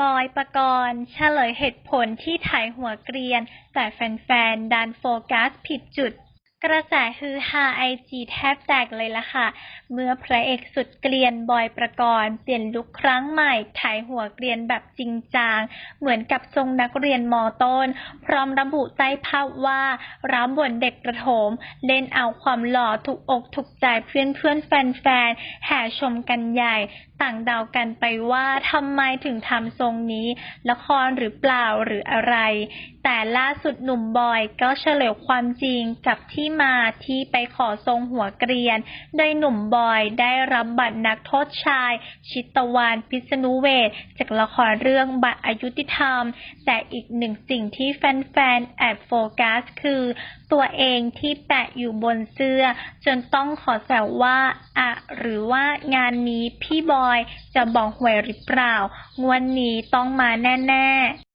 บอยประกรณ์เฉลยเหตุผลที่ถ่ายหัวเกรียน แต่แฟนๆ ดันโฟกัสผิดจุด กระแสฮือฮาไอจีแทบแตกเลยล่ะค่ะ เมื่อพระเอกสุดเกลียนบอยประกรณ์เปลี่ยนลุคครั้งใหม่ถ่ายหัวเกรียนแบบจริงจังเหมือนกับทรงนักเรียนมอต้น พร้อมระบุใต้ภาพว่ารับบทเด็กประโถม เล่นเอาความหล่อถูกอกถูกใจเพื่อนเพื่อนๆแฟนๆแห่ชมกันใหญ่ต่างเดากันไปว่าทำไมถึงทำทรงนี้ ละครหรือเปล่าหรืออะไร แต่ล่าสุดหนุ่มบอยก็เฉลยความจริงกับที่มาที่ไปขอทรงหัวเกรียน โดยหนุ่มบอยได้รับบัตรนักโทษชาย ชิตวานพิษณุเวศจากละครเรื่องบัตรอายุติธรรม แต่อีกหนึ่งสิ่งที่แฟนๆแอบโฟกัสคือ ตัวเองที่แปะอยู่บนเสื้อ จนต้องขอแซวว่าอะหรือว่างานนี้พี่บอยจะบอกหวยหรือเปล่างวดนนี้ต้องมาแน่ ๆ